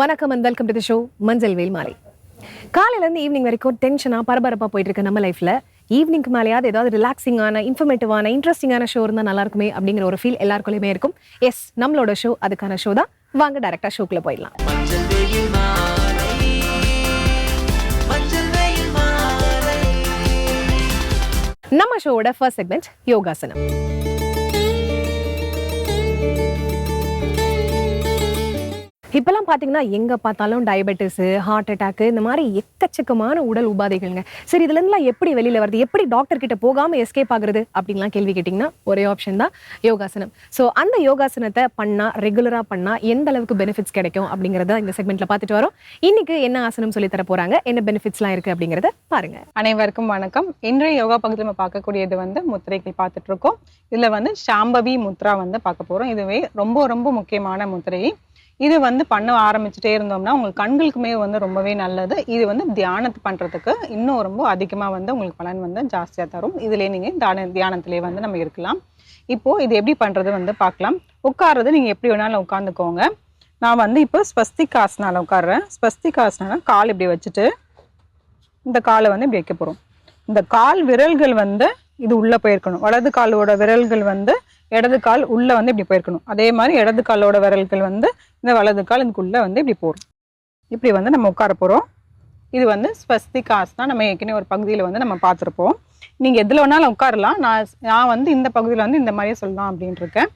வணக்கம் and welcome to the show Manjal Vel Maalai. காலையில இருந்து ஈவினிங் வரைக்கும் டென்ஷனா பரபரப்பா போயிட்டு இருக்க நம்ம லைஃப்ல ஈவினிங்க்கு மேலேயாவது ஏதாவது ரிலாக்ஸிங்கான இன்ஃபர்மேட்டிவான இன்ட்ரெஸ்டிங்கான ஷோ இருந்தால் நல்லா இருக்குமே அப்படிங்கிற ஒரு ஃபீல் எல்லாருக்குள்ளயுமே இருக்கும். எஸ் நம்மளோட ஷோ அதுக்கான ஷோ தான். வாங்க டேரக்டா ஷோக்குள்ள போயிடலாம். நம்ம ஷோவோட ஃபர்ஸ்ட் செக்மெண்ட் யோகாசனம். இப்போல்லாம் பார்த்தீங்கன்னா எங்கே பார்த்தாலும் டயபெட்டிஸு ஹார்ட் அட்டாக்கு இந்த மாதிரி எக்கச்சக்கமான உடல் உபாதைகள்ங்க. சரி இதுலேருந்துலாம் எப்படி வெளியில் வருது? எப்படி டாக்டர் கிட்ட போகாமல் எஸ்கேப் ஆகுறது? அப்படின்லாம் கேள்வி கேட்டிங்கன்னா ஒரே ஆப்ஷன் தான் யோகாசனம். ஸோ அந்த யோகாசனத்தை பண்ணால் ரெகுலராக பண்ணால் எந்த அளவுக்கு பெனிஃபிட்ஸ் கிடைக்கும் அப்படிங்கிறத இந்த செக்மெண்ட்டில் பார்த்துட்டு வரோம். இன்றைக்கு என்ன ஆசனம் சொல்லி தர போகிறாங்க என்ன பெனிஃபிட்ஸ்லாம் இருக்குது அப்படிங்கிறத பாருங்க. அனைவருக்கும் வணக்கம். இன்றைய யோகா பகுதியில் நம்ம பார்க்கக்கூடியது வந்து முத்திரைகள் பார்த்துட்ருக்கோம் இதில் வந்து சாம்பவி முத்ரா வந்து பார்க்க போகிறோம் இதுவே ரொம்ப ரொம்ப முக்கியமான முத்திரை இது வந்து பண்ண ஆரம்பிச்சுட்டே இருந்தோம்னா உங்களுக்கு கண்களுக்குமே வந்து ரொம்பவே நல்லது. இது வந்து தியானத்து பண்ணுறதுக்கு இன்னும் ரொம்ப அதிகமாக வந்து உங்களுக்கு பலன் வந்து ஜாஸ்தியாக தரும். இதுலேயே நீங்கள் தான தியானத்திலே வந்து நம்ம இருக்கலாம். இப்போது இது எப்படி பண்ணுறது வந்து பார்க்கலாம் உட்கார்றது நீங்கள் எப்படி வேணாலும் உட்காந்துக்கோங்க நான் வந்து இப்போ ஸ்வஸ்திக் ஆசனால உட்கார்றேன். ஸ்வஸ்திக் கால் இப்படி வச்சுட்டு இந்த காலை வந்து இப்படி வைக்க போகிறோம் இந்த கால் விரல்கள் வந்து இது உள்ளே போயிருக்கணும். வலது காலோட விரல்கள் வந்து இடது கால் உள்ள வந்து இப்படி போயிருக்கணும். அதே மாதிரி இடது காலோட விரல்கள் வந்து இந்த வலது கால் இதுக்குள்ளே வந்து இப்படி போகும் இப்படி வந்து நம்ம உட்கார போகிறோம் இது வந்து ஸ்வஸ்திக் ஆசனா நம்ம ஏற்கனவே ஒரு பகுதியில் வந்து நம்ம பார்த்துருப்போம். நீங்கள் எதில் வேணாலும் உட்காரலாம். நான் நான் வந்து இந்த பகுதியில் வந்து இந்த மாதிரியே சொல்லலாம் அப்படின்ட்டுருக்கேன்.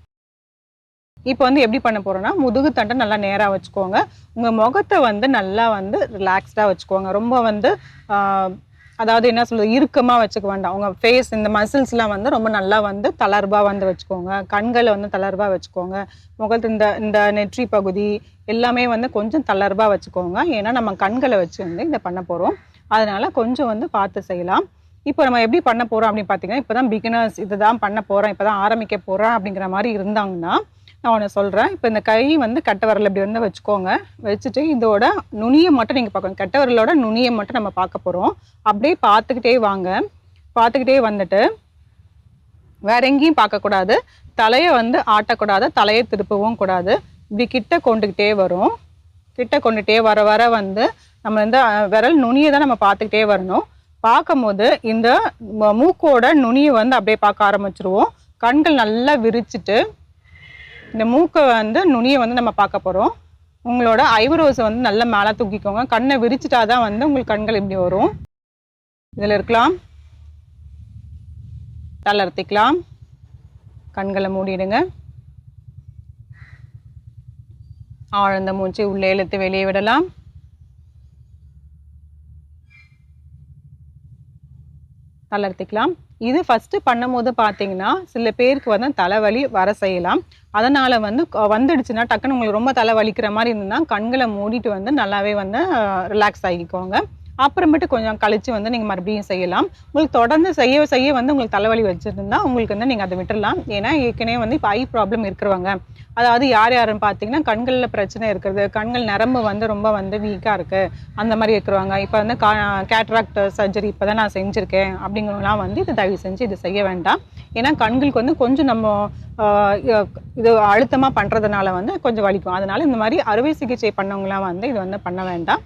இப்போ வந்து எப்படி பண்ண போகிறோன்னா முதுகு தண்டை நல்லா நேராக வச்சுக்கோங்க. உங்கள் முகத்தை வந்து நல்லா வந்து ரிலாக்ஸ்டாக வச்சுக்கோங்க. ரொம்ப வந்து அதாவது என்ன சொல்றது இறுக்கமாக வச்சுக்க வேண்டாம். அவங்க ஃபேஸ் இந்த மசில்ஸ்லாம் வந்து ரொம்ப நல்லா வந்து தளர்வாக வந்து வச்சுக்கோங்க. கண்களை வந்து தளர்வாக வச்சுக்கோங்க. முகத்து இந்த இந்த நெற்றி பகுதி எல்லாமே வந்து கொஞ்சம் தளர்வாக வச்சுக்கோங்க. ஏன்னா நம்ம கண்களை வச்சு வந்து இதை பண்ண போகிறோம் அதனால கொஞ்சம் வந்து பார்த்து செய்யலாம். இப்போ நம்ம எப்படி பண்ண போகிறோம் அப்படின்னு பார்த்தீங்கன்னா இப்போ தான் பிகினர்ஸ் இதுதான் பண்ண போகிறோம் இப்போ தான் ஆரம்பிக்க போகிறோம் அப்படிங்கிற மாதிரி இருந்தாங்கன்னா நான் ஒன்று சொல்கிறேன் இப்போ இந்த கை வந்து கட்டை வரல இப்படி வந்து வச்சுக்கோங்க. வச்சுட்டு இதோட நுனியை மட்டும் நீங்கள் பார்க்கணும். கட்டை வரலோட நுனியை மட்டும் நம்ம பார்க்க போகிறோம் அப்படியே பார்த்துக்கிட்டே வாங்க. பார்த்துக்கிட்டே வந்துட்டு வேற எங்கேயும் பார்க்கக்கூடாது தலையை வந்து ஆட்டக்கூடாது தலையை திருப்பவும் கூடாது. இப்படி கிட்ட கொண்டுக்கிட்டே வரும். கிட்ட கொண்டுகிட்டே வர வர வந்து நம்ம இந்த விரல் நுனியை தான் நம்ம பார்த்துக்கிட்டே வரணும். பார்க்கும்போது இந்த மூக்கோட நுனியை வந்து அப்படியே பார்க்க ஆரம்பிச்சிருவோம். கண்கள் நல்லா விரிச்சிட்டு இந்த மூக்கை வந்து நுனியை வந்து நம்ம பார்க்க போகிறோம் உங்களோட ஐப்ரோஸை வந்து நல்லா மேலே தூக்கிக்கோங்க. கண்ணை விரிச்சிட்டா தான் வந்து உங்களுக்கு கண்கள் இப்படி வரும். இதில் இருக்கலாம். தளர்த்திக்கலாம் கண்களை மூடிடுங்க. ஆழ்ந்த மூச்சு உள்ளே இழுத்து வெளியே விடலாம். தளர்த்திக்கலாம் இது ஃபஸ்ட்டு பண்ணும்போது பார்த்தீங்கன்னா சில பேருக்கு வந்து தலைவலி வர செய்யலாம். அதனால் வந்து வந்துடுச்சுன்னா டக்குன்னு உங்களுக்கு ரொம்ப தலை வலிக்கிற மாதிரி இருந்ததுன்னா கண்களை மூடிட்டு வந்து நல்லாவே வந்து ரிலாக்ஸ் ஆகிக்கோங்க. அப்புறமேட்டு கொஞ்சம் கழித்து வந்து நீங்கள் மறுபடியும் செய்யலாம். உங்களுக்கு தொடர்ந்து செய்ய செய்ய வந்து உங்களுக்கு தலைவலி வச்சுருந்தா உங்களுக்கு வந்து நீங்கள் அதை விட்டுறலாம். ஏன்னா ஏற்கனவே வந்து இப்போ ஐ ப்ராப்ளம் இருக்கிறவங்க. அதாவது யார் யாருன்னு பார்த்தீங்கன்னா கண்களில் பிரச்சனை இருக்கிறது கண்கள் நரம்பு வந்து ரொம்ப வந்து வீக்காக இருக்குது அந்த மாதிரி இருக்கிறவங்க. இப்போ வந்து கா கேட்ராக்ட் சர்ஜரி இப்போ தான் நான் செஞ்சுருக்கேன். அப்படிங்கிறவங்களாம் வந்து இதை தயவு செஞ்சு இதை செய்ய வேண்டாம். ஏன்னா கண்களுக்கு வந்து கொஞ்சம் நம்ம இது அழுத்தமாக பண்ணுறதுனால வந்து கொஞ்சம் வலிக்கும். அதனால் இந்த மாதிரி அறுவை சிகிச்சை பண்ணவங்களாம் வந்து இது வந்து பண்ண வேண்டாம்.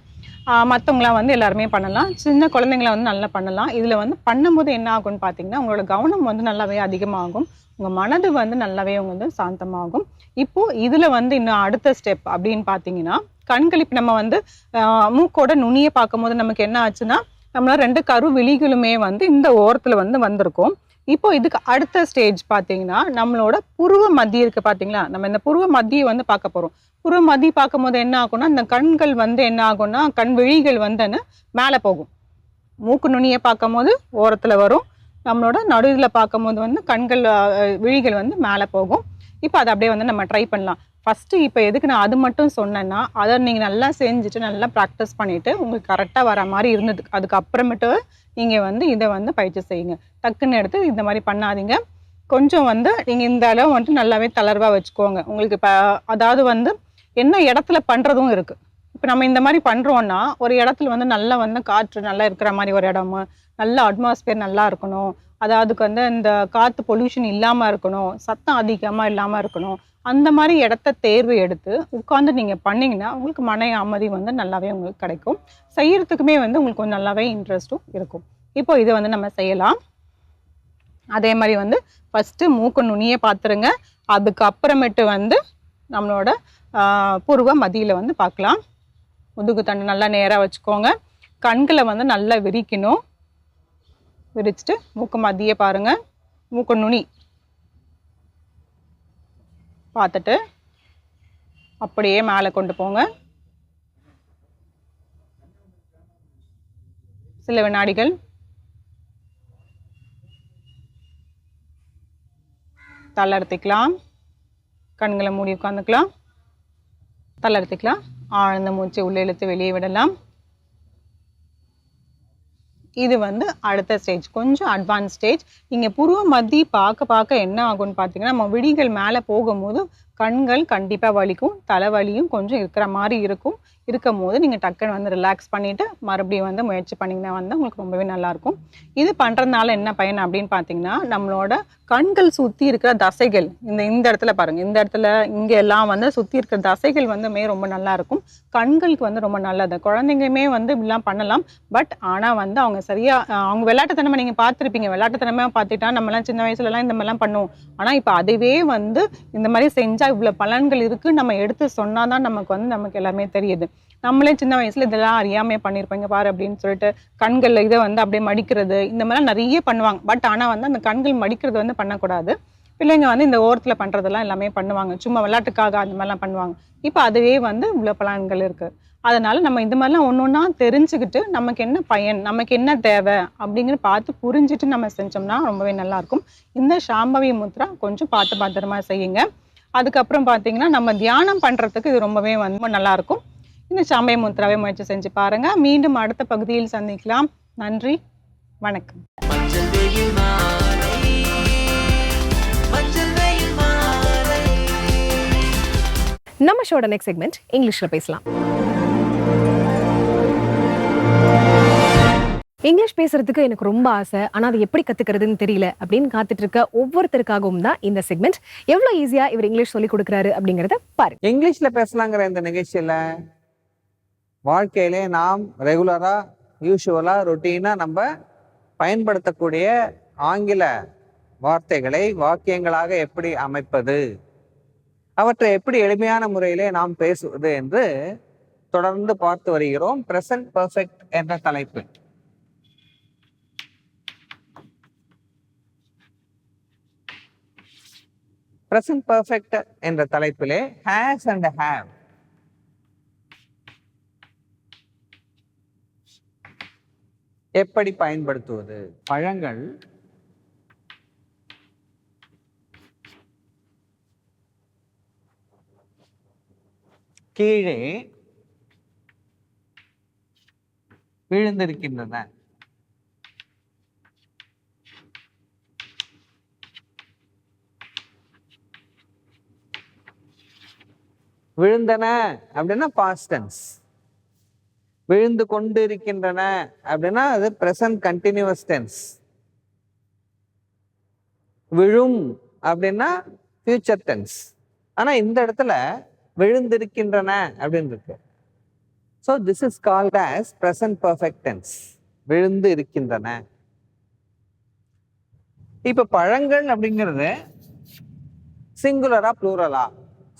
மற்றவங்களாம் வந்து எல்லாருமே பண்ணலாம். சின்ன குழந்தைங்கள வந்து நல்லா பண்ணலாம். இதில் வந்து பண்ணும்போது என்ன ஆகும்னு பார்த்தீங்கன்னா உங்களோட கவனம் வந்து நல்லாவே அதிகமாகும். உங்கள் மனது வந்து நல்லாவே வந்து சாந்தமாகும். இப்போது இதில் வந்து இன்னும் அடுத்த ஸ்டெப் அப்படின்னு பார்த்தீங்கன்னா கண்களிப்பு நம்ம வந்து மூக்கோட நுனியை பார்க்கும்போது நமக்கு என்ன ஆச்சுன்னா நம்மள ரெண்டு கரு விழிகளுமே வந்து இந்த ஓரத்தில் வந்து வந்திருக்கும். இப்போ இதுக்கு அடுத்த ஸ்டேஜ் பார்த்தீங்கன்னா நம்மளோட புருவ மத்திய இருக்கு பார்த்தீங்களா? நம்ம இந்த புருவ மதியை வந்து பார்க்க போகிறோம் புருவ மத்தி பார்க்கும்போது என்ன ஆகும்னா இந்த கண்கள் வந்து என்ன ஆகும்னா கண் விழிகள் வந்து மேலே போகும். மூக்கு நுனியை பார்க்கும்போது ஓரத்தில் வரும். நம்மளோட நடுவில் பார்க்கும்போது வந்து கண்கள் விழிகள் வந்து மேலே போகும். இப்போ அதை அப்படியே வந்து நம்ம ட்ரை பண்ணலாம். ஃபஸ்ட்டு இப்போ எதுக்கு நான் அது மட்டும் சொன்னேன்னா அதை நீங்கள் நல்லா செஞ்சுட்டு நல்லா ப்ராக்டிஸ் பண்ணிவிட்டு உங்களுக்கு கரெக்டாக வர மாதிரி இருந்தது அதுக்கு அப்புறமேட்டு நீங்கள் வந்து இதை வந்து பயிற்சி செய்யுங்க. டக்குன்னு எடுத்து இந்த மாதிரி பண்ணாதீங்க. கொஞ்சம் வந்து நீங்கள் இந்த அளவு வந்துட்டு நல்லாவே தளர்வாக வச்சுக்கோங்க. உங்களுக்கு இப்போ அதாவது வந்து என்ன இடத்துல பண்ணுறதும் இருக்குது இப்போ நம்ம இந்த மாதிரி பண்ணுறோன்னா ஒரு இடத்துல வந்து நல்லா வந்து காற்று நல்லா இருக்கிற மாதிரி ஒரு இடமா நல்ல அட்மாஸ்பியர் நல்லா இருக்கணும். அதாவதுக்கு வந்து இந்த காற்று பொல்யூஷன் இல்லாமல் இருக்கணும் சத்தம் அதிகமாக இல்லாமல் இருக்கணும் அந்த மாதிரி இடத்த தேர்வு எடுத்து உட்காந்து நீங்கள் பண்ணிங்கன்னா உங்களுக்கு மன அமைதி வந்து நல்லாவே உங்களுக்கு கிடைக்கும். செய்கிறதுக்குமே வந்து உங்களுக்கு கொஞ்சம் நல்லாவே இன்ட்ரெஸ்ட்டும் இருக்கும். இப்போ இதை வந்து நம்ம செய்யலாம். அதே மாதிரி வந்து ஃபஸ்ட்டு மூக்கு நுனியை பார்த்துருங்க. அதுக்கப்புறமேட்டு வந்து நம்மளோட பூர்வ மதியில் வந்து பார்க்கலாம். முதுகு தண்டு நல்லா நேராக வச்சுக்கோங்க. கண்களை வந்து நல்லா விரிக்கணும். விரிச்சிட்டு மூக்கு மதியை பாருங்க. மூக்கு நுனி பார்த்துட்டு அப்படியே மேலே கொண்டு போங்க. சில வினாடிகள் தளர்த்திக்கலாம் கண்களை மூடி உட்காந்துக்கலாம் தளர்த்திக்கலாம் ஆழ்ந்த மூச்சு உள்ளே இழுத்து வெளியே விடலாம். இது வந்து அடுத்த ஸ்டேஜ் கொஞ்சம் அட்வான்ஸ் ஸ்டேஜ் இங்கே புருவ மத்தி பார்க்க பார்க்க என்ன ஆகும்னு பார்த்தீங்கன்னா நம்ம விடிகள் மேலே போகும்போது கண்கள் கண்டிப்பாக வலிக்கும் தலைவலியும் கொஞ்சம் இருக்கிற மாதிரி இருக்கும். இருக்கும் போது நீங்கள் டக்குன்னு வந்து ரிலாக்ஸ் பண்ணிவிட்டு மறுபடியும் வந்து முயற்சி பண்ணிங்கன்னா வந்து உங்களுக்கு ரொம்பவே நல்லாயிருக்கும். இது பண்ணுறதுனால என்ன பயன் அப்படின்னு பார்த்தீங்கன்னா நம்மளோட கண்கள் சுற்றி இருக்கிற தசைகள் இந்த இந்த இடத்துல பாருங்கள் இந்த இடத்துல இங்கே எல்லாம் வந்து சுற்றி இருக்கிற தசைகள் வந்துமே ரொம்ப நல்லா இருக்கும் கண்களுக்கு வந்து ரொம்ப நல்லது. குழந்தைங்களுமே வந்து இப்படிலாம் பண்ணலாம். பட் ஆனால் வந்து அவங்க சரியாக அவங்க விளையாட்டுத்தனமா நீங்கள் பார்த்துருப்பீங்க. விளையாட்டுத்தனமாக பார்த்துட்டா நம்மலாம் சின்ன வயசுலலாம் இந்த மாதிரிலாம் பண்ணுவோம். ஆனால் இப்போ அதுவே வந்து இந்த மாதிரி செஞ்சால் இவ்வளோ பலன்கள் இருக்குது நம்ம எடுத்து சொன்னால் தான் நமக்கு வந்து நமக்கு எல்லாமே தெரியுது. நம்மளே சின்ன வயசுல இதெல்லாம் அறியாமையே பண்ணியிருப்பாங்க பாரு அப்படின்னு சொல்லிட்டு கண்களில் இதை வந்து அப்படியே மடிக்கிறது இந்த மாதிரிலாம் நிறைய பண்ணுவாங்க. பட் ஆனால் வந்து அந்த கண்கள் மடிக்கிறது வந்து பண்ணக்கூடாது. பிள்ளைங்க வந்து இந்த ஓரத்தில் பண்ணுறதெல்லாம் எல்லாமே பண்ணுவாங்க. சும்மா விளையாட்டுக்காக அந்த மாதிரிலாம் பண்ணுவாங்க. இப்போ அதுவே வந்து இவ்வளோ பலன்கள் இருக்குது அதனால் நம்ம இந்த மாதிரிலாம் ஒன்று ஒன்றா தெரிஞ்சுக்கிட்டு நமக்கு என்ன பயன் நமக்கு என்ன தேவை அப்படிங்கிற பார்த்து புரிஞ்சுட்டு நம்ம செஞ்சோம்னா ரொம்பவே நல்லாயிருக்கும் இந்த சாம்பவி முத்ரா கொஞ்சம் பார்த்து பத்திரமா செய்யுங்க. அதுக்கப்புறம் பார்த்தீங்கன்னா நம்ம தியானம் பண்றதுக்கு இது ரொம்பவே வந்து ரொம்ப நல்லா இருக்கும் இந்த சாம்பவி முத்ராவை முயற்சி செஞ்சு பாருங்க. மீண்டும் அடுத்த பகுதியில் சந்திக்கலாம். நன்றி. வணக்கம். நம்ம ஷோட நெக்ஸ்ட் செக்மெண்ட் இங்கிலீஷ்ல பேசலாம். இங்கிலீஷ் பேசுறதுக்கு எனக்கு ரொம்ப ஆசை. ஆனால் அதை எப்படி கத்துக்கிறதுன்னு தெரியல. அப்படின்னு காத்துட்டு இருக்க ஒவ்வொருத்தருக்காகவும் தான் இந்த செக்மெண்ட் எவ்வளோ ஈஸியா இவர் இங்கிலீஷ் சொல்லி கொடுக்குறாரு அப்படிங்கறத பாருங்க. இங்கிலீஷ்ல பேசலாங்கிற இந்த நிகழ்ச்சியில வாழ்க்கையிலே நாம் ரெகுலரா யூஷுவலா ரொட்டீனா நம்ம பயன்படுத்தக்கூடிய ஆங்கில வார்த்தைகளை வாக்கியங்களாக எப்படி அமைப்பது? அவற்றை எப்படி எளிமையான முறையிலே நாம் பேசுவது என்று தொடர்ந்து பார்த்து வருகிறோம். பிரசன்ட் பர்ஃபெக்ட் என்ற தலைப்பு பிரசன்ட் பெர்ஃபெக்ட் என்ற தலைப்பிலே ஹேஸ் அண்ட் ஹேவ் எப்படி பயன்படுத்துவது? பழங்கள். கீழே விழுந்திருக்கின்றன. விழுந்தன அப்படின்னா பாஸ்டன்ஸ் டென்ஸ் விழுந்து கொண்டு இருக்கின்றன அப்படின்னா அது பிரசன்ட் கண்டினியூவஸ் டென்ஸ் விழும் அப்படின்னா ஃபியூச்சர் டென்ஸ் ஆனால் இந்த இடத்துல விழுந்திருக்கின்றன அப்படின்னு இருக்கு. So this is called as present perfect tense விழுந்து இருக்கின்றன. இப்போ பழங்கள் அப்படிங்கிறது சிங்குலரா ப்ளூரலா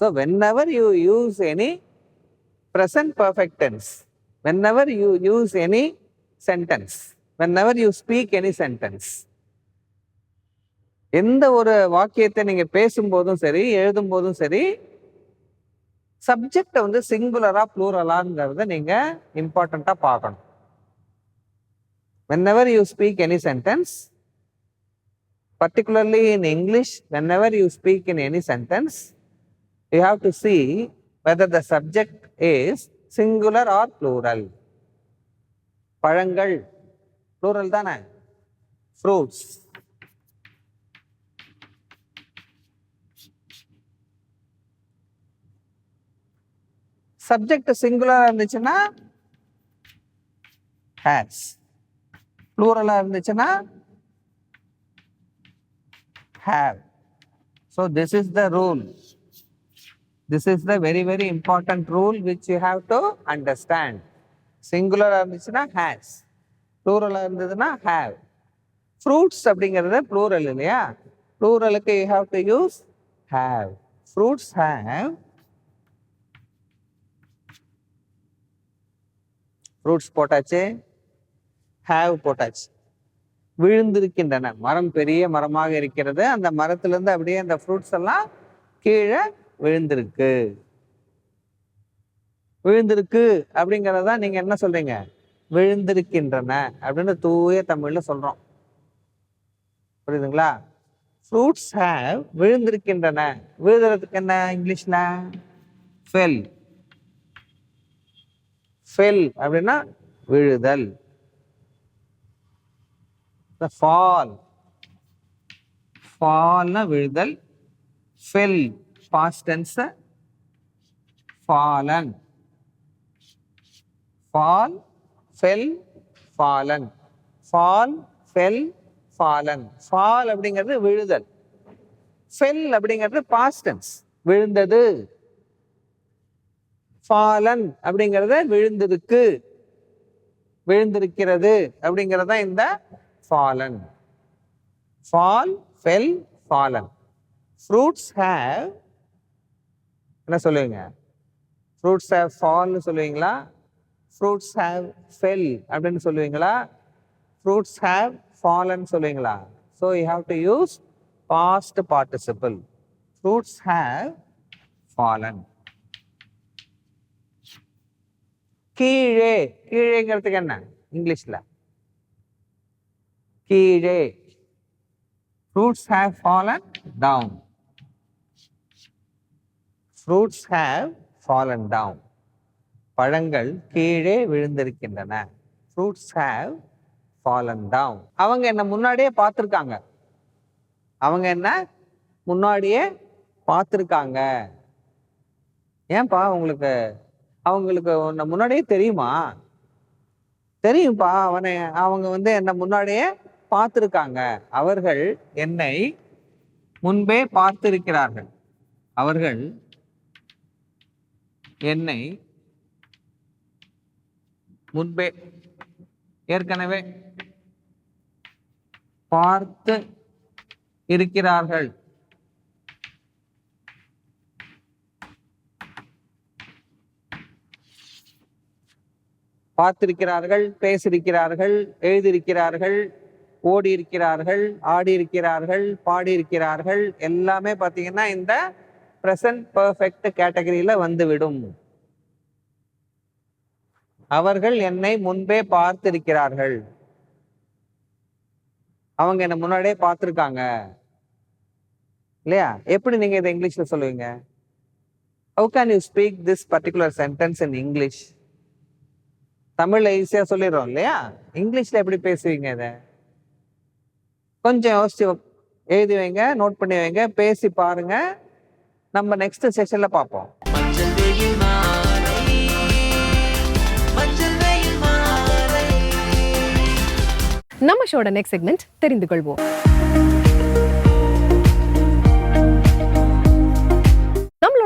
so whenever you use any present perfect tense whenever you use any sentence whenever you speak any sentence எந்த ஒரு வாக்கியத்தை நீங்க பேசும்போதும் சரி எழுதும் போதும் சரி சப்ஜெக்டை வந்து சிங்குலரா ப்ளூரலாங்கிறத நீங்க இம்பார்ட்டண்டா பார்க்கணும் whenever you speak any sentence particularly in english whenever you speak in any sentence you have to see whether the subject is singular or plural. பழங்கள் plural தானே ஃப்ரூட்ஸ் சப்ஜெக்ட் சிங்குலரா இருந்துச்சுன்னா ஹேஸ் ப்ளூரலா இருந்துச்சுன்னா have so this is the rule this is the very very important rule which you have to understand சிங்குலராக இருந்துச்சுன்னா has ப்ளூரலாக இருந்ததுன்னா have fruits அப்படிங்கிறது plural இல்லையா ப்ளூரலுக்கு you have to use have fruits have fruits போட்டாச்சு have போட்டாச்சு விழுந்திருக்கின்றன மரம் பெரிய மரமாக இருக்கிறது அந்த மரத்துலேருந்து அப்படியே அந்த ஃப்ரூட்ஸ் எல்லாம் கீழே விழுந்திருக்கு. விழுந்திருக்கு அப்படிங்கிறத நீங்க என்ன சொல்றீங்க? விழுந்திருக்கின்றன அப்படின்னு தூய தமிழ்ல சொல்றோம். புரியுதுங்களா? Fruits have விழுந்திருக்கின்றன. விழுதுறதுக்கு என்ன இங்கிலீஷ்ல? ஃபெல் ஃபெல் அப்படின்னா விழுதல். த ஃபால் fallனா விழுதல். Fell past tense fallen fall fell fallen fall fell fallen fall அப்படிங்கிறது விழுதல் ஃபெல் அப்படிங்கிறது past tense விழுந்தது ஃபாலன் அப்படிங்கிறது விழுந்திருக்கு விழுந்திருக்கிறது அப்படிங்கிறது தான் இந்த fallen fall fell fallen fruits have என்ன சொல்லுவீங்க? ஃப்ரூட்ஸ் ஹேவ் ஃபால்னு சொல்லுவீங்களா? ஃப்ரூட்ஸ் ஹேவ் ஃபெல் அப்படின்னு சொல்லுவீங்களா? ஃப்ரூட்ஸ் ஹேவ் ஃபாலன் சொல்லுவீங்களா? So you have to use past participle fruits have fallen கீழே கீழேங்கிறதுக்கு என்ன? இங்கிலீஷில். கீழே. Fruits have fallen down fruits have fallen down பழங்கள் கீழே விழுந்திருக்கின்றன. ஃப்ரூட்ஸ் ஹேவ் ஃபாலன் டவுன் அவங்க என்ன முன்னாடியே பார்த்துருக்காங்க. அவங்க என்ன முன்னாடியே பார்த்துருக்காங்க. ஏன்பா உங்களுக்கு அவங்களுக்கு உன்னை முன்னாடியே தெரியுமா? தெரியும்பா அவனை அவங்க வந்து என்னை முன்னாடியே பார்த்துருக்காங்க. அவர்கள் என்னை முன்பே பார்த்திருக்கிறார்கள். அவர்கள் என்னை முன்பே ஏற்கனவே பார்த்து இருக்கிறார்கள். பார்த்திருக்கிறார்கள் பேசியிருக்கிறார்கள் எழுதியிருக்கிறார்கள் ஓடி இருக்கிறார்கள் ஆடி இருக்கிறார்கள் பாடி இருக்கிறார்கள் எல்லாமே பார்த்தீங்கன்னா இந்த ப்ரெசன்ட் பர்ஃபெக்ட் கேட்டகரியில் வந்துவிடும். அவர்கள் என்னை முன்பே பார்த்திருக்கிறார்கள். அவங்க என்னை முன்னாடியே பார்த்துருக்காங்க. இல்லையா? எப்படி நீங்க இதை இங்கிலீஷ்ல சொல்லுவீங்க? How can you speak this particular sentence in English தமிழில் ஈஸியாக சொல்லிடுறோம் இல்லையா? இங்கிலீஷ்ல எப்படி பேசுவீங்க இதை? கொஞ்சம் யோசிச்சு எழுதி வைங்க நோட் பண்ணி வைங்க பேசி பாருங்க. நம்ம நெக்ஸ்ட் செஷன்ல பார்ப்போம். நம்ம ஷோட நெக்ஸ்ட் செக்மெண்ட் தெரிந்து கொள்வோம்.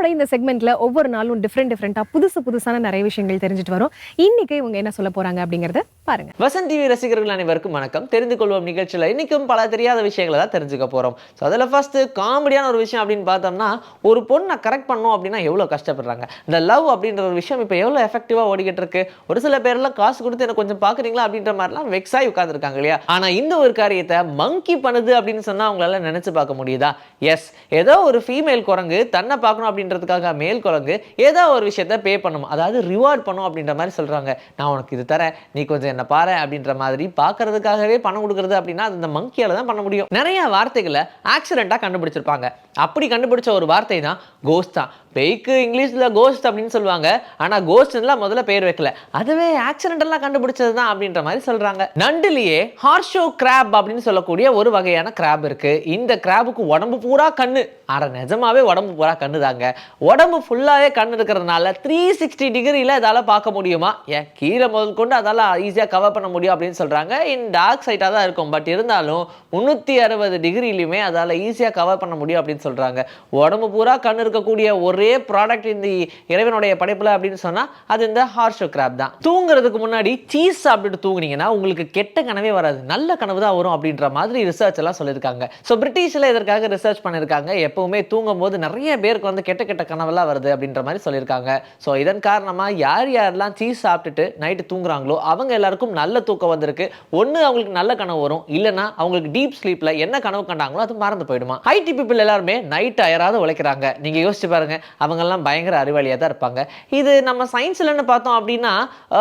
நம்மளோட இந்த செக்மெண்ட்ல ஒவ்வொரு நாளும் டிஃப்ரெண்ட் டிஃப்ரெண்டா புதுசு புதுசான நிறைய விஷயங்கள் தெரிஞ்சுட்டு வரும். இன்னைக்கு இவங்க என்ன சொல்ல போறாங்க அப்படிங்கறத பாருங்க. வசந்த் டிவி ரசிகர்கள் அனைவருக்கும் வணக்கம். தெரிந்து கொள்வோம் நிகழ்ச்சியில். இன்னைக்கும் பல தெரியாத விஷயங்களை தான் தெரிஞ்சுக்க போறோம். ஸோ அதில் ஃபர்ஸ்ட் காமெடியான ஒரு விஷயம் அப்படின்னு பார்த்தோம்னா ஒரு பொண்ணை கரெக்ட் பண்ணோம் அப்படின்னா எவ்வளோ கஷ்டப்படுறாங்க? இந்த லவ் அப்படின்ற ஒரு விஷயம் இப்போ எவ்வளோ எஃபெக்டிவாக ஓடிக்கிட்டு இருக்கு? ஒரு சில பேர்லாம் காசு கொடுத்து எனக்கு கொஞ்சம் பார்க்குறீங்களா அப்படின்ற மாதிரிலாம் வெக்ஸாகி உட்காந்துருக்காங்க இல்லையா? ஆனால் இந்த ஒரு காரியத்தை மங்கி பண்ணுது அப்படின்னு சொன்னால் அவங்களால நினச்சி பார்க்க முடியுதா? எஸ் ஏதோ ஒரு ஃபீமேல் குரங்கு தன்னை பார்க்கணும் அப்படின்ற பண்ணுறதுக்காக மேல் குரங்கு ஏதோ ஒரு விஷயத்த பே பண்ணும். அதாவது ரிவார்ட் பண்ணும் அப்படின்ற மாதிரி சொல்கிறாங்க நான் உனக்கு இது தரேன். நீ கொஞ்சம் என்ன பாரு அப்படின்ற மாதிரி பார்க்கறதுக்காகவே பணம் கொடுக்குறது அப்படின்னா அது இந்த மங்கியால தான் பண்ண முடியும். நிறைய வார்த்தைகளை ஆக்சிடெண்ட்டாக கண்டுபிடிச்சிருப்பாங்க. அப்படி கண்டுபிடிச்ச ஒரு வார்த்தை தான் கோஸ்ட் தான். பேய்க்கு இங்கிலீஷில் கோஸ்ட் அப்படின்னு சொல்லுவாங்க. ஆனால் கோஸ்ட்லாம் முதல்ல பேர் வைக்கல. அதுவே ஆக்சிடென்டெல்லாம் கண்டுபிடிச்சது தான் அப்படின்ற மாதிரி சொல்கிறாங்க நண்டுலேயே ஹார்ஷோ கிராப் அப்படின்னு சொல்லக்கூடிய ஒரு வகையான கிராப் இருக்குது இந்த கிராபுக்கு உடம்பு பூரா கண்ணு. ஆனால் நிஜமாவே உடம்பு பூரா கண்ணு தாங்க உடம்பு ஃபுல்லாகவே கண்ணு இருக்கிறதுனால த்ரீ சிக்ஸ்டி டிகிரியில் இதால பார்க்க முடியுமா? ஏன் கீழே முதல் கொண்டு அதால ஈஸியாக கவர் பண்ண முடியும் அப்படின்னு சொல்கிறாங்க இன் டார்க் சைட்டாக தான் இருக்கும். பட் இருந்தாலும் முந்நூற்றி அறுபது டிகிரிலையுமே அதால் ஈஸியாக கவர் பண்ண முடியும் அப்படின்னு சொல்கிறாங்க உடம்பு பூரா கண் இருக்கக்கூடிய ஒரு ப்ராடக்ட் இந்த இறைவனுடைய படைப்பில் அப்படின்னு சொன்னால் அது இந்த ஹார்ஷோ கிராப் தான். தூங்குறதுக்கு முன்னாடி சீஸ் சாப்பிட்டுட்டு தூங்குனீங்கன்னா உங்களுக்கு கெட்ட கனவே வராது. நல்ல கனவு தான் வரும் அப்படின்ற மாதிரி ரிசர்ச் எல்லாம் சொல்லியிருக்காங்க. ஸோ பிரிட்டிஷில் இதற்காக ரிசர்ச் பண்ணியிருக்காங்க. எப்பவுமே தூங்கும் போது நிறைய பேருக்கு வந்து கெட்ட கெட்ட கனவெல்லாம் வருது அப்படின்ற மாதிரி சொல்லியிருக்காங்க. ஸோ இதன் காரணமாக யார் யாரெல்லாம் சீஸ் சாப்பிட்டுட்டு நைட்டு தூங்குறாங்களோ அவங்க எல்லாருக்கும் நல்ல தூக்கம் வந்திருக்கு. ஒன்று அவங்களுக்கு நல்ல கனவு வரும். இல்லைனா அவங்களுக்கு டீப் ஸ்லீப்பில் என்ன கனவு கண்டாங்களோ அது மறந்து போயிடுமா? ஐடி பீப்புள் எல்லாருமே நைட் அயராது உழைக்கிறாங்க. நீங்கள் யோசிச்சு பாருங்கள் அவங்கெல்லாம் பயங்கர அறிவாளியாக தான் இருப்பாங்க. இது நம்ம சயின்ஸ்லன்னு பார்த்தோம் அப்படின்னா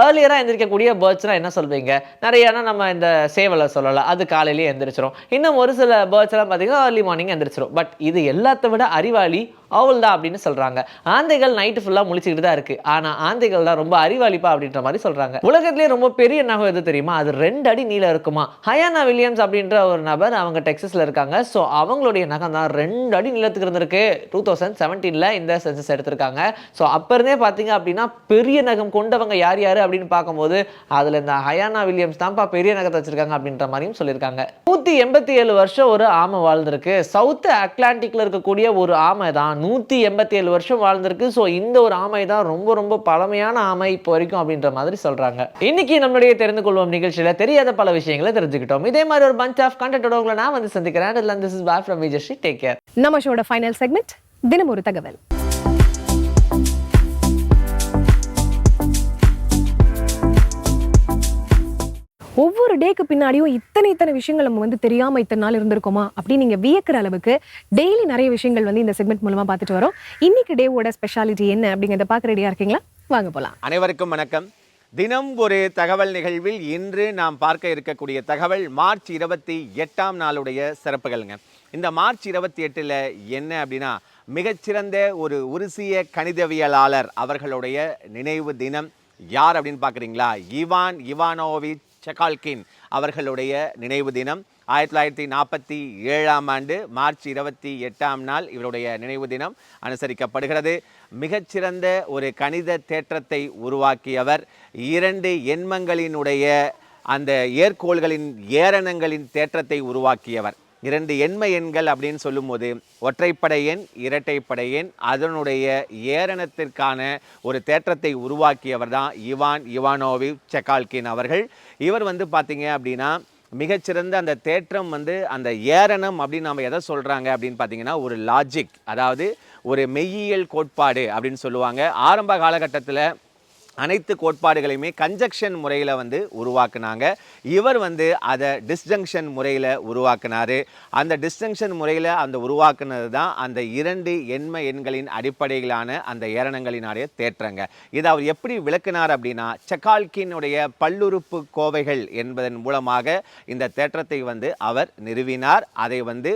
ஏர்லியராக எந்திரிக்கக்கூடிய பேர்ட்ஸ்லாம் என்ன சொல்வீங்க? நிறையானா நம்ம இந்த சேவலை சொல்லலாம். அது காலையிலேயே எந்திரிச்சிரும். இன்னும் ஒரு சில பேர்ட்ஸ்லாம் பார்த்தீங்கன்னா ஏர்லி மார்னிங் எந்திரிச்சிரும். பட் இது எல்லாத்த விட அறிவாளி அவள் தான் அப்படின்னு சொல்கிறாங்க ஆந்தைகள் நைட்டு ஃபுல்லாக முழிச்சுக்கிட்டு தான் இருக்கு. ஆனால் ஆந்தைகள் தான் ரொம்ப அறிவாளிப்பா அப்படின்ற மாதிரி சொல்கிறாங்க உலகத்திலேயே ரொம்ப பெரிய நகம் எது தெரியுமா? அது ரெண்டு அடி நீளம் இருக்குமா? ஹயானா வில்லியம்ஸ் அப்படின்ற ஒரு நபர் அவங்க டெக்ஸஸில் இருக்காங்க. ஸோ அவங்களுடைய நகம் தான் ரெண்டு அடி நீளத்துக்கு இருந்திருக்கு. டூ தௌசண்ட் செவன்டீனில் இந்த சென்சஸ் எடுத்திருக்காங்க. ஸோ அப்போ இருந்தே பார்த்தீங்க அப்படின்னா பெரிய நகம் கொண்டவங்க யார் யார் அப்படின்னு பார்க்கும்போது அதுல இந்த ஹயானா வில்லியம்ஸ் தான்ப்பா பெரிய நகத்தை வச்சிருக்காங்க அப்படின்ற மாதிரியும் சொல்லியிருக்காங்க. நூற்றி எண்பத்தி ஏழு வருஷம் ஒரு ஆமை வாழ்ந்திருக்கு. சவுத் அட்லாண்டிக்ல இருக்கக்கூடிய ஒரு ஆமை தான். நூற்றி எண்பத்தி ஏழு வருஷம் வாழ்ந்திருக்கு. ஸோ இந்த ஒரு ஆமை தான் ரொம்ப ரொம்ப பழமையான ஆமை இப்போ வரைக்கும் அப்படின்ற மாதிரி சொல்றாங்க. இன்னைக்கு நம்மளுடைய தெரிந்து கொள்வோம் நிகழ்ச்சியில தெரியாத பல விஷயங்களை தெரிஞ்சுக்கிட்டோம். இதே மாதிரி ஒரு பஞ்ச் ஆஃப் கண்டென்ட்டோட உங்களை நான் வந்து சந்திக்கிறேன். இதில் this is bye from Vijayasri take care நம்ம ஷோட ஃபைனல் செக்மெண்ட் தினம் ஒரு தகவல். ஒவ்வொரு டேக்கு பின்னாடியும் இத்தனை இத்தனை விஷயங்கள் நம்ம வந்து தெரியாமல் இத்தனை நாள் இருந்திருக்கோமா அப்படின்னு நீங்கள் வியக்கிற அளவுக்கு டெய்லி நிறைய விஷயங்கள் வந்து இந்த செக்மெண்ட் மூலமாக பார்த்துட்டு வரோம். இன்னைக்கு டேவோட ஸ்பெஷாலிட்டி என்ன அப்படிங்கிறத பார்க்க ரெடியாக இருக்கீங்களா? வாங்க போகலாம் அனைவருக்கும் வணக்கம். தினம் ஒரு தகவல் நிகழ்வில் இன்று நாம் பார்க்க இருக்கக்கூடிய தகவல் மார்ச் இருபத்தி எட்டாம் நாளுடைய சிறப்புகள்ங்க. இந்த மார்ச் இருபத்தி எட்டில் என்ன அப்படின்னா மிகச்சிறந்த ஒரு உருசிய கணிதவியலாளர் அவர்களுடைய நினைவு தினம். யார் அப்படின்னு பார்க்குறீங்களா? இவான் இவானோவிச் செகால்கின் அவர்களுடைய நினைவு தினம். ஆயிரத்தி தொள்ளாயிரத்தி நாற்பத்தி ஏழாம் ஆண்டு மார்ச் இருபத்தி எட்டாம் நாள் இவருடைய நினைவு தினம் அனுசரிக்கப்படுகிறது. மிகச்சிறந்த ஒரு கணித தேற்றத்தை உருவாக்கியவர். இரண்டு எண்மங்களினுடைய அந்த ஏற்கோள்களின் ஏரணங்களின் தேற்றத்தை உருவாக்கியவர். இரண்டு எண்ம எண்கள் அப்படின்னு சொல்லும்போது ஒற்றைப்படை எண் இரட்டைப்படை எண் அதனுடைய ஏரணத்திற்கான ஒரு தேற்றத்தை உருவாக்கியவர் தான் இவான் இவானோவி செக்கால்கின் அவர்கள். இவர் வந்து பார்த்தீங்க அப்படின்னா மிகச்சிறந்த அந்த தேற்றம் வந்து அந்த ஏரணம் அப்படின்னு நம்ம எதை சொல்கிறாங்க அப்படின்னு பார்த்தீங்கன்னா ஒரு லாஜிக் அதாவது ஒரு மெய்யியல் கோட்பாடு அப்படின்னு சொல்லுவாங்க. ஆரம்ப காலகட்டத்தில் அனைத்து கோட்பாடுகளையுமே கன்ஜக்ஷன் முறையில் வந்து உருவாக்குனாங்க. இவர் வந்து அதை டிஸ்ஜங்ஷன் முறையில் உருவாக்குனாரு. அந்த டிஸ்ஜங்ஷன் முறையில் அந்த உருவாக்குனது தான் அந்த இரண்டு எண்ம எண்களின் அடிப்படையிலான அந்த ஏரணங்களினுடைய தேற்றங்க. இதை அவர் எப்படி விளக்குனார் அப்படின்னா செக்கால்கினுடைய பல்லுறுப்பு கோவைகள் என்பதன் மூலமாக இந்த தேற்றத்தை வந்து அவர் நிறுவினார். அதை வந்து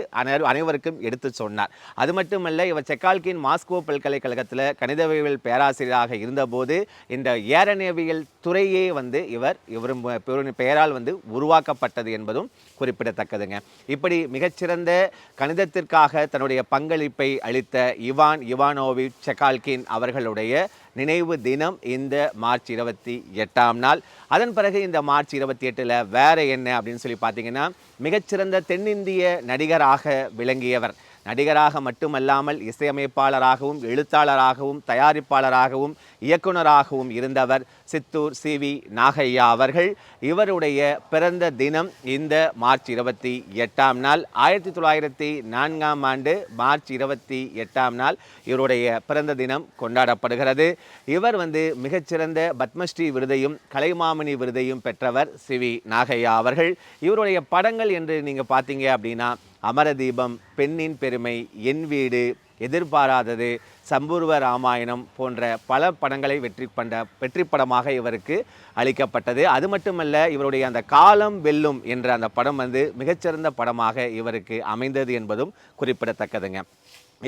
அனைவருக்கும் எடுத்து சொன்னார். அது மட்டுமல்ல இவர் செக்கால்கின் மாஸ்கோ பல்கலைக்கழகத்தில் கணிதவியல் பேராசிரியராக இருந்தபோது இந்த ஏரணியவியல் துறையே வந்து இவர் இவர் பெயரால் வந்து உருவாக்கப்பட்டது என்பதும் குறிப்பிடத்தக்கதுங்க. இப்படி மிகச்சிறந்த கணிதத்திற்காக தன்னுடைய பங்களிப்பை அளித்த இவான் இவானோவி செகால்கின் அவர்களுடைய நினைவு தினம் இந்த மார்ச் இருபத்தி எட்டாம் நாள். அதன் பிறகு இந்த மார்ச் இருபத்தி எட்டில் வேறு என்ன அப்படின்னு சொல்லி பார்த்தீங்கன்னா மிகச்சிறந்த தென்னிந்திய நடிகராக விளங்கியவர். நடிகராக மட்டுமல்லாமல் இசையமைப்பாளராகவும் எழுத்தாளராகவும் தயாரிப்பாளராகவும் இயக்குனராகவும் இருந்தவர் சித்தூர் சி வி நாகையா அவர்கள். இவருடைய பிறந்த தினம் இந்த மார்ச் இருபத்தி எட்டாம் நாள். ஆயிரத்தி தொள்ளாயிரத்தி நான்காம் ஆண்டு மார்ச் இருபத்தி எட்டாம் நாள் இவருடைய பிறந்த தினம் கொண்டாடப்படுகிறது. இவர் வந்து மிகச்சிறந்த பத்மஸ்ரீ விருதையும் கலைமாமணி விருதையும் பெற்றவர் சி வி நாகையா அவர்கள். இவருடைய படங்கள் என்று நீங்கள் பார்த்தீங்க அப்படின்னா அமரதீபம் பெண்ணின் பெருமை என் வீடு எதிர்பாராதது. சம்பூர்வ ராமாயணம் போன்ற பல படங்களை வெற்றி பண்ட வெற்றி படமாக இவருக்கு அளிக்கப்பட்டது. அது மட்டுமல்ல இவருடைய அந்த காலம் வெல்லும் என்ற அந்த படம் வந்து மிகச்சிறந்த படமாக இவருக்கு அமைந்தது என்பதும் குறிப்பிடத்தக்கதுங்க.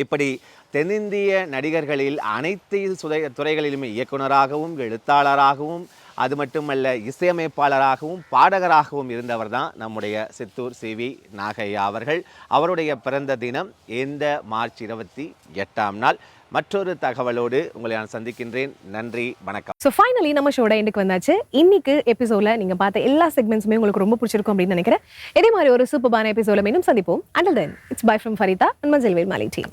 இப்படி தென்னிந்திய நடிகர்களில் அனைத்து சுதை துறைகளிலுமே இயக்குனராகவும் எழுத்தாளராகவும் அது மட்டுமல்ல இசையமைப்பாளராகவும் பாடகராகவும் இருந்தவர் தான் நம்முடைய சித்தூர் சி. வி. நாகையா அவர்கள். அவருடைய பிறந்த தினம் இந்த மார்ச் இருபத்தி எட்டாம் நாள். மற்றொரு தகவலோடு உங்களை நான் சந்திக்கின்றேன். நன்றி வணக்கம். ஸோ ஃபைனலி நம்ம ஷோட எண்டுக்கு வந்தாச்சு. இன்னைக்கு எபிசோட்ல நீங்க பார்த்த எல்லா செக்மெண்ட்ஸுமே உங்களுக்கு ரொம்ப பிடிச்சிருக்கும் அப்படின்னு நினைக்கிறேன். இதே மாதிரி ஒரு சூப்பரான எபிசோட மீண்டும் சந்திப்போம். Until then it's bye from Farida and Manjal Vel Maalai team